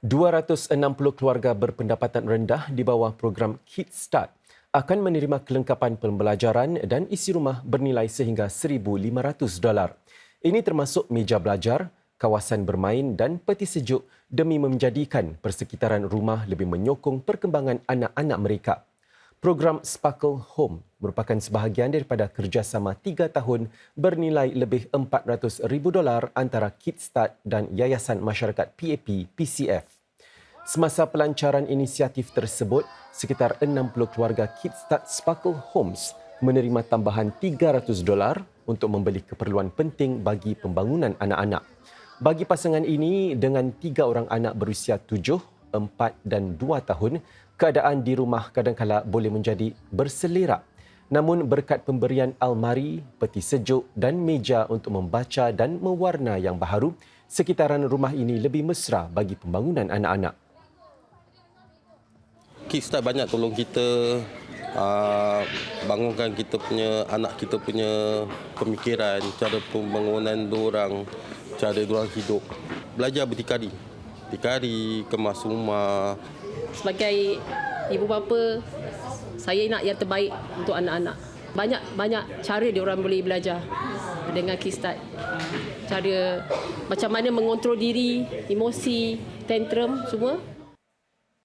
260 keluarga berpendapatan rendah di bawah program Kids Start akan menerima kelengkapan pembelajaran dan isi rumah bernilai sehingga $1,500. Ini termasuk meja belajar, kawasan bermain dan peti sejuk demi menjadikan persekitaran rumah lebih menyokong perkembangan anak-anak mereka. Program Sparkle Home merupakan sebahagian daripada kerjasama tiga tahun bernilai lebih $400,000 antara Kickstart dan Yayasan Masyarakat PAP PCF. Semasa pelancaran inisiatif tersebut, sekitar 60 keluarga Kickstart Sparkle Homes menerima tambahan $300 untuk membeli keperluan penting bagi pembangunan anak-anak. Bagi pasangan ini dengan tiga orang anak berusia tujuh, empat dan dua tahun, keadaan di rumah kadangkala boleh menjadi berselerak. Namun berkat pemberian almari, peti sejuk dan meja untuk membaca dan mewarna yang baharu, sekitaran rumah ini lebih mesra bagi pembangunan anak-anak. Kickstart banyak tolong kita uh, bangunkan kita punya anak kita punya pemikiran, cara pembangunan orang, cara orang hidup. Belajar berdikari. Berdikari, kemas rumah, sebagai ibu bapa saya nak yang terbaik untuk anak-anak. Banyak banyak cara dia orang boleh belajar dengan Kickstart. Cara macam mana mengontrol diri, emosi, tantrum semua